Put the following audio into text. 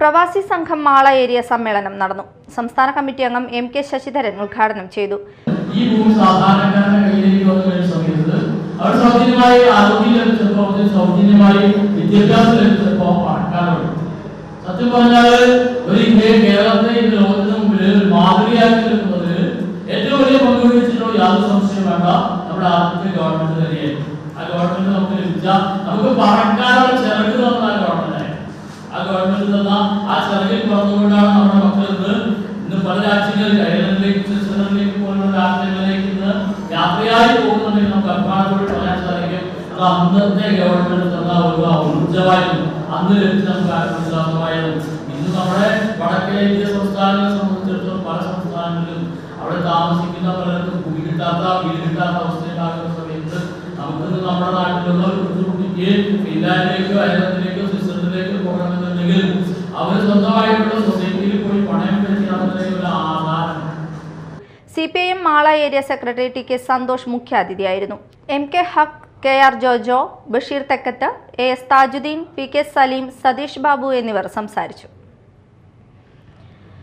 പ്രവാസി സംഘം മാള ഏരിയ സമ്മേളനം നടന്നു. സംസ്ഥാന കമ്മിറ്റി അംഗം എം കെ ശശിധരൻ ഉദ്ഘാടനം ചെയ്തു. ഈ സത്യം പറഞ്ഞാൽ ഒരു ഒരു ഏറ്റവും വലിയ പങ്ക് വഹിച്ചിട്ടുള്ള യാതൊരു സംശയം വേണ്ട. നമ്മുടെ ആദ്യത്തെ ഗവൺമെന്റ് തന്നെയായിരുന്നു. ആ ഗവൺമെന്റ് നമുക്ക് ലഭിച്ച നമുക്ക് പണക്കാരുടെ ചെറുത് തന്ന ഗവൺമെന്റ് ആ ചിറകിൽ പറഞ്ഞുകൊണ്ടാണ് നമ്മുടെ മക്കൾ ഇന്ന് പല രാജ്യങ്ങളിൽ അയർലൻഡിലേക്ക് സ്വിറ്റ്സർലൻഡിലേക്ക് പോലുള്ള രാജ്യങ്ങളിലേക്ക് ഇന്ന് യാത്രയായി പോകുന്നുണ്ടെങ്കിൽ നമുക്ക് അഭിമാനത്തോട് പറയാൻ സാധിക്കും. അത് അന്നത്തെ ഗവൺമെന്റ് തന്ന ഒരു ഊർജമായിരുന്നു അന്ന് ലഭിച്ച നമുക്ക് ആത്മവിശ്വാസമായിരുന്നു. ഇന്ന് നമ്മുടെ വടക്കേ ഇന്ത്യ സംസ്ഥാനങ്ങളെ സംബന്ധിച്ചിടത്തോളം പല സംസ്ഥാനങ്ങളിലും അവിടെ താമസിക്കുന്ന പലർക്കും ഭൂമി കിട്ടാത്ത വീട് കിട്ടാത്ത അവസ്ഥയുണ്ടാകുന്ന സമയത്ത് നമുക്ക് നമ്മുടെ നാട്ടിലുള്ള ഒരു ബുദ്ധിമുട്ടിക്ക് ഫിൻലാൻഡിലേക്കോ അയർലൻഡിലേക്കോ C P I M Mala area secretary T K Santhosh മുഖ്യാതിഥിയായിരുന്നു. M K Haq K R Jojo Basheer Thekkath A S Thajuddeen P K Saleem Satheesh Babu എന്നിവർ സംസാരിച്ചു.